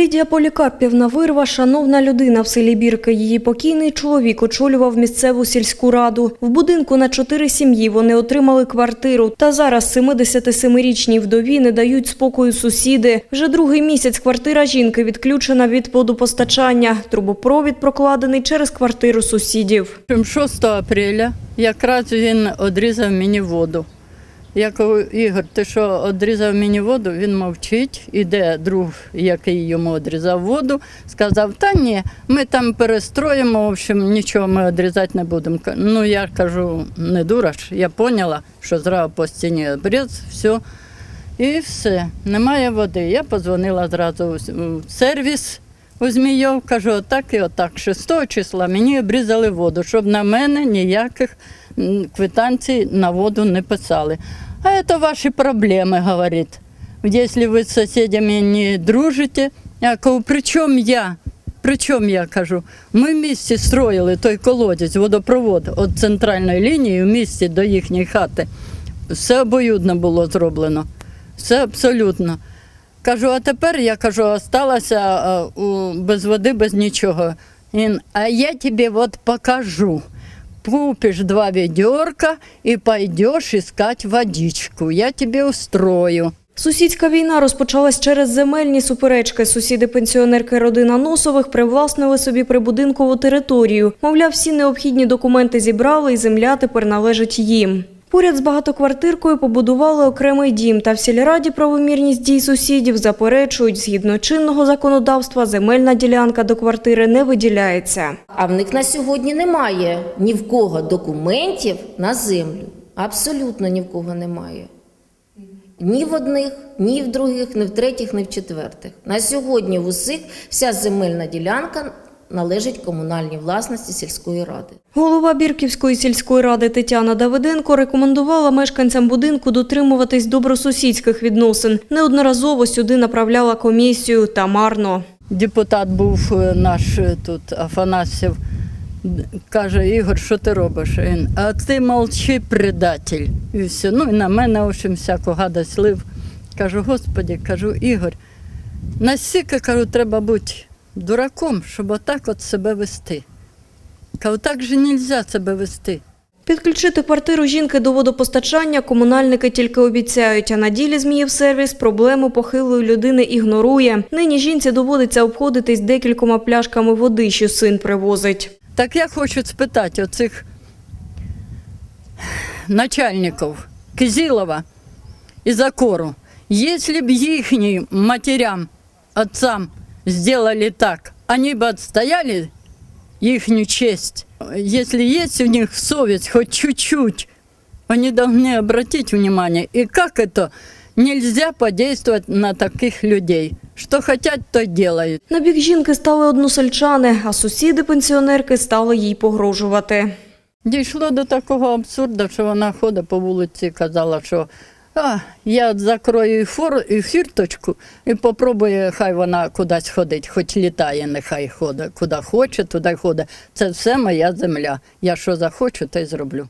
Лідія Полікарпівна Вирва – шановна людина в селі Бірки. Її покійний чоловік очолював місцеву сільську раду. В будинку на чотири сім'ї вони отримали квартиру. Та зараз 77-річній вдові не дають спокою сусіди. Вже другий місяць квартира жінки відключена від водопостачання. Трубопровід прокладений через квартиру сусідів. 6 апреля якраз він одрізав мені воду. Я кажу, Ігор, ти що одрізав мені воду? Він мовчить. Іде друг, який йому одрізав воду, сказав, та ні, ми там перестроїмо, в общем, нічого ми одрізати не будемо. Ну, я кажу, не дура ж, я поняла, що зразу по стіні обріз, все. І все, немає води. Я позвонила зразу в сервіс у Змійов, кажу, отак і отак. 6 числа мені обрізали воду, щоб на мене ніяких квитанцій на воду не писали. А це ваші проблеми, говорить. Якщо ви з сусідями не дружите, я кажу, при чому я? При чому я кажу? Ми в місті строїли той колодязь, водопровод від центральної лінії в місті до їхньої хати. Все обоюдно було зроблено. Все абсолютно. Кажу, а тепер я кажу, осталася без води, без нічого. Він, а я тобі от покажу. Купиш два ведерка і пойдеш искать водичку. Я тобі устрою. Сусідська війна розпочалась через земельні суперечки. Сусіди-пенсіонерки родина Носових привласнили собі прибудинкову територію. Мовляв, всі необхідні документи зібрали, і земля тепер належить їм. Поряд з багатоквартиркою побудували окремий дім, та в сільраді правомірність дій сусідів заперечують, згідно чинного законодавства, земельна ділянка до квартири не виділяється. А в них на сьогодні немає ні в кого документів на землю. Абсолютно ні в кого немає. Ні в одних, ні в других, ні в третіх, ні в четвертих. На сьогодні в усіх вся земельна ділянка належить комунальній власності сільської ради. Голова Бірківської сільської ради Тетяна Давиденко рекомендувала мешканцям будинку дотримуватись добросусідських відносин. Неодноразово сюди направляла комісію та марно. Депутат був е, наш е, тут Афанасьєв. Д- Каже, Ігор, що ти робиш? Він, а ти молчи, предатель. І все. Ну і на мене, в общем, всяку гадость лив. Кажу, господі, кажу, Ігор, настільки, кажу, треба бути дураком, щоб отак от себе вести. Кажу, так же не можна себе вести. Підключити квартиру жінки до водопостачання комунальники тільки обіцяють, а на ділі Зміївсервіс проблему похилої людини ігнорує. Нині жінці доводиться обходитись декількома пляшками води, що син привозить. Так я хочу спитати оцих начальників Кизилова і Закору, якщо б їхнім матерям, отцам сделали так, они бы отстояли їхню честь. Если есть у них совесть хоть чуть-чуть, они должны обратить внимание, и как это нельзя подействовать на таких людей. Что хотят, то делают. На бік жінки стали односельчани, а сусіди-пенсіонерки стали їй погрожувати. Дійшло до такого абсурду, що вона ходить по вулиці і казала, що а, я закрою і фор, і фірточку і попробує, хай вона кудись ходить, хоч літає, нехай ходить. Куди хоче, туди ходить. Це все моя земля. Я що захочу, то й зроблю.